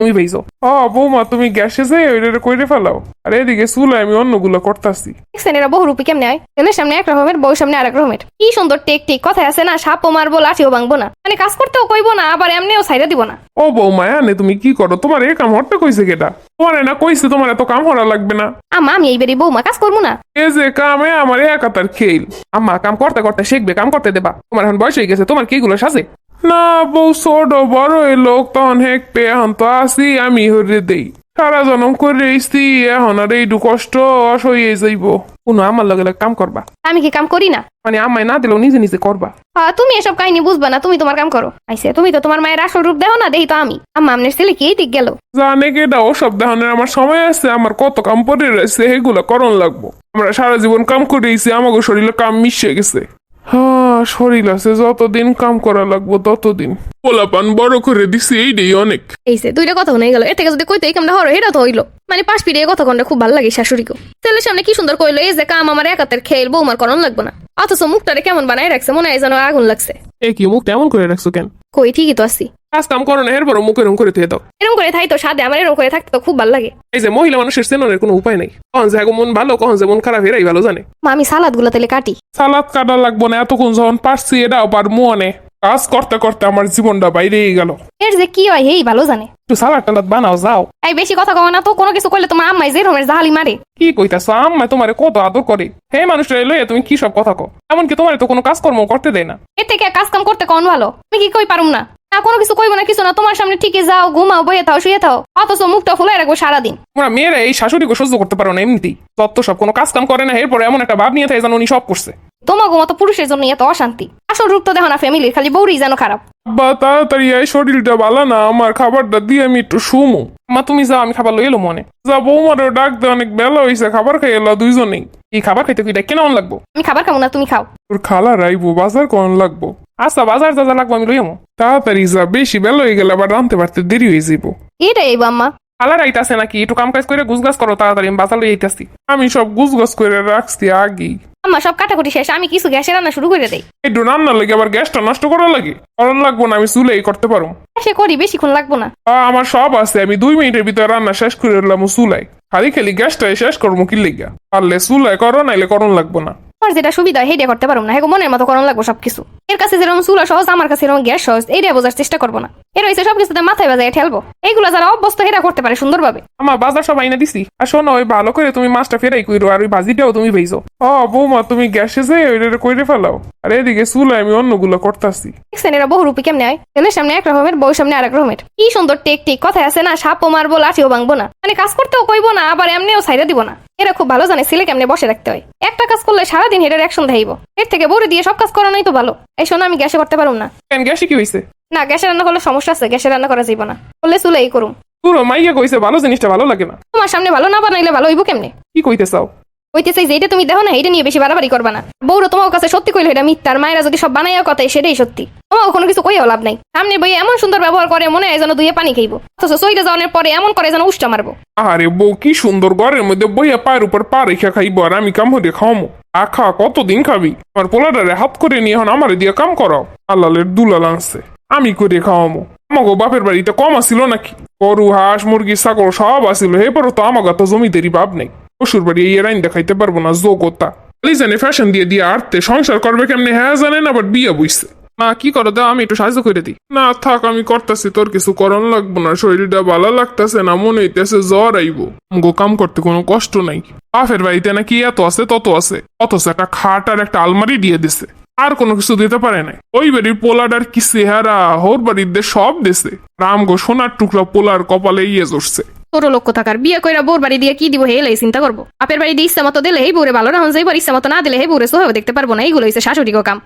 তুমি পেয়েছ ও বৌমা তুমি গ্যাসে যে ওইটা কইরে ফেলাও। আর এদিকে চুলে আমি অন্যগুলো করতাছি। দেখছেন এরা বহুরূপী কেমনে হয় ছেলের সামনে এক রকমের বউ সামনে আরেক রকমের। কি সুন্দর টেক টেক। কথায় আছে না সাপও মারবো লাঠিও ভাঙবো না। মানে কাজ করতেও কইবো না আবার এমনিও ছাইরা দিব না। ও বৌমা আনে তুমি কি করো? তোমার এ কাম হরতে কইছে কেটা তোমার না কইছে তোমার এত কাম হরা লাগবে না। আমা আমি এইবারই বৌমা কাজ করব না। এ যে কামে আমার একাতার খেল আম্মা কাম করতে করতে শিখবে কাম করতে দেবা। তোমার এখন বয়স হয়ে গেছে তোমার কি গুলো সাজে? না বউ ছোট বড় এই লোক তখন হেঁকতে এখন তো আসি আমি হরে দেই। সারা জনম করে এসছি এখন আর এইটু কষ্ট সইয়ে যাইব। কোনো আমার লগে লগে কাম করবা। আমি কি কাম করি না? মানে আমায় না দিলেও নিজে নিজে করবা। তুমি এসব কাহিনী বুঝবা না তুমি তোমার কাম করো। আইসে তুমি তো তোমার মায়ের আসল রূপ দেখো না দেখি তো আমি। আম্মা আমনের ছেলে কি দিক গেল? জানে কেটা ওসব দেখানোর আমার সময় আছে আমার কত কাম পরে রয়েছে সেগুলো করণ লাগবো। আমরা সারা জীবন কাম করে এসেছি আমাকে শরীরে কাম মিশে গেছে। হ্যাঁ শরীর আছে যতদিন কাম করা লাগবো ততদিন। পোলাপান বড় করে দিছি এইটাই অনেক। এইসে দুইটা কথা হয়ে গেল। এর থেকে যদি কইতে এই কামটা হরো এটা তো হইল। মানে পাশ ফিরে কথা কন্ডা খুব ভালো লাগে শাশুড়িকে ছেলের সামনে কি সুন্দর কইলো এই যে কাম আমার একাতের খেল বৌমার করণ লাগবো না। অথচ মুখটারে কেমন বানায় রাখছে মনে হয় যেন আগুন লাগছে। এ কি মুখ কেমন করে রাখছো কেন? কই ঠিকই তো আসি কাজ কাম করো না এরপর মুখ এরম করে তুই দাও। এরম করে থাই তো সাদে আমার এরম করে থাকতে তো খুব ভালো লাগে। এই যে মহিলা মানুষের সেনের কোনো উপায় নাই। কখন যে মন ভালো কখন যে মন খারাপ এরাই ভালো জানে। মামি সালাদগুলো তাহলে কাটি সালাদ কাটা লাগবো না এতক্ষণ যখন পারছি এটাও পার মনে কাজ করতে করতে আমার জীবনটা বাইরেই গেল। এর যে কি হয় হেই ভালো জানে। একটু সালাদ টালাদ বানাও যাও। এই বেশি কথা কও না তো কোনো কিছু করলে তোমার আম্মাই যে রকমের জাহালি মারে। কি কইতাছ আম্মা তোমারে কত আদর করে। হে মানুষটা লইয়া তুমি কি সব কথা কো এমনকি তোমার তো কোনো কাজকর্ম করতে দেয় না। এর থেকে কাজ কাম করতে কোন ভালো। তুমি কি কই পারুম না? না কোনো কিছু কইব না কিছু না। তোমার সামনে ঠিকই যাও ঘুমাও বইয়ে থাও শুয়ে থাও। অথচ মুখটা ফুলাই রাখব সারাদিন। তোমরা মেয়েরা এই শাশুড়িকে সহ্য করতে পারো না এমনিতেই। তত্ত্ব সব কোনো কাজ কাম করে না এরপরে এমন একটা ভাব নিয়ে থাকে যেন উনি সব করছে। তোমাকে মতো পুরুষের জন্য এত অশান্তি। আসল রূপ তো দেখো না ফ্যামিলির খালি বউরি যেন খারাপ। আব্বা তাড়াতাড়ি এই শরীরটা ভালো না আমার খাবারটা দিয়ে আমি একটু শুমু। মা তুমি যাও আমি খাবার লই এলো মনে। যা বৌমারও ডাক দে অনেক বেলা হয়েছে খাবার খাই এলো দুইজনেই। এই খাবার খাইতে কি কেন লাগবো? আমি খাবার খাব না তুমি খাও। তোর খালা রাইবো বাজার কখন লাগবো? আচ্ছা বাজার যা যা লাগবো আমি লইয়ামো তাড়াতাড়ি যা বেশি বেলা হয়ে গেলে আবার রানতে পারতে দেরি হয়ে যাইবো। এটাই এই আম্মা খালা রাইতাছে নাকি? একটু কাম কাজ করে গুজগাছ করো তাড়াতাড়ি আমি বাজার লই আইতাছি। আমি সব গুজগাছ করে রাখছি আগেই। আম্মা সব কাটাকুটি শেষ আমি কিছু গ্যাসে রান্না শুরু করে দেই। একটু রান্না লাগে আবার গ্যাসটা নষ্ট করা লাগে? কারণ লাগবো না আমি চুলেই করতে পারো সে করি বেশিক্ষণ লাগবো না। আমার সব আছে আমি দুই মিনিটের ভিতরে রান্না শেষ করে এলাম চুলাই খালি খালি গ্যাসটা শেষ করব কি লেগা? পারলে চুলাই করো নাইলে করণ লাগবো না। আমার যেটা সুবিধা হয় করতে পারব না। হ্যাঁ মনের মতো করণ লাগবো সবকিছু। এর কাছে যেরকম চুলা সহজ আমার কাছে এরকম গ্যাস সহজ এইটা বোঝার চেষ্টা করব না। এর হয়েছে সবকিছুতে মাথায় বাজায় ঠেলবো। এইগুলো যারা অভ্যস্ত হেরা করতে পারে সুন্দরভাবে। আমার বাজার সবাই আইনা দিছি। আর শোনো ওই ভালো করে তুমি মাছটা ফেরাই কইরো আর ওই ভাজিটাও তুমি ভেজো ও বৌমা তুমি গ্যাসে যে ওইটা কইরে ফেলাও। আর এদিকে চুলাই আমি অন্যগুলো করতাছি। দেখছেন এরা বহুরূপী কেমনে হয়? ছেলের সামনে এক রকমের বউ সামনে আরেক রকমের। কি সুন্দর টেক টেক কথায় আছে না সাপও মারবো লাঠিও ভাঙবো না। মানে কাজ করতেও কইবো না আবার এমনিও ছাইরা দিব না। এরা খুব ভালো জানে ছেলে কেমনে বসে রাখতে হয়। একটা কাজ করলে সারাদিন হেডের অ্যাকশন দেখাইব এর থেকে বড় দিয়ে সব কাজ করানোই তো ভালো। এই শোনো আমি গ্যাসে করতে পারুম না। কেন গ্যাসে কি হয়েছে না গ্যাসে রান্না করলে সমস্যা আছে গ্যাসে রান্না করা যাইব না। বললে চুলে এই করুম। পুরো মাইয়া কইছে ভালো জিনিসটা ভালো লাগে না। তোমার সামনে ভালো না বানাইলে ভালো হইব কেমনে? কি কইতে চাও? হইতে যে এটা তুমি দেখো না, এটা নিয়ে বেশি বাড়াবাড়ি করবা না। বউরা তোমার কাছে সত্যি কইলো এটা মিথ্যার, মায়েরা যদি সব বানাইয়া কথাই সেটাই সত্যি। তোমার কোনো কিছু কইও লাভ নাই। সামনে বই এমন সুন্দর ব্যবহার করে, মনে হয় যেন দুইয়ে পানি খাইবো। অথচ সইটা যাওয়ার পরে এমন করে যেন উষ্টা মারবো। আরে বউ, কি সুন্দর ঘরের মধ্যে বইয়া পায়ের উপর পা রেখে খাইবো, আর আমি কাম হতে খাওয়ামো। আখা কতদিন খাবি? আমার পোলাটারে হাত করে নিয়ে এখন আমারে দিয়ে কাম করাও। আল্লালের দুলাল আনছে, আমি করে খাওয়ামো। আমাগো বাপের বাড়িতে কম আসিল নাকি? গরু, হাঁস, মুরগি, ছাগল সব আসিল এরপর তো আমাকে তো জমিদেরই বাপ নেই। শ্বশুর বাড়ি এই আইন দেখাইতে পারব না যোগ্যতা খালি জানে ফ্যাশন দিয়ে দিয়ে আটতে সংসার করবে কেমনে? হ্যাঁ জানেন আবার বিয়ে বুঝছে না, কি করো, দাও, আমি একটু সাহায্য করে দিই। না, থাক, আমি করতেছি, তোর কিছু করণ লাগবো না, শরীরটা ভালো লাগতেছে না, মনে হইতেছে জ্বর আইবো। গো কাম করতে কোনো কষ্ট নাই। বাপের বাড়িতে নাকি এত আছে, তত আছে। অথচ একটা খাট আর একটা আলমারি দিয়ে দিছে। আর কোনো কিছু দিতে পারে নাই। ওই বাড়ির পোলাডার কি চেহারা হোর বাড়ির সব দিছে। রাম গো সোনার টুকরা পোলার কপালে ইয়ে জড়ছে ছোট লক্ষ্য থাকার। বিয়ে কইরা বোর বাড়ি দিয়ে কি দিব হে এলাই চিন্তা করব। আপের বাড়ি দিয়ে ইচ্ছা মতো দিলে এই বোরে ভালো রাখুন যাইবার, ইচ্ছা মতো না দিলে হে বোরে সোহাবে দেখতে পারব না, এইগুলো হয়েছে শাশুড়ি কাম।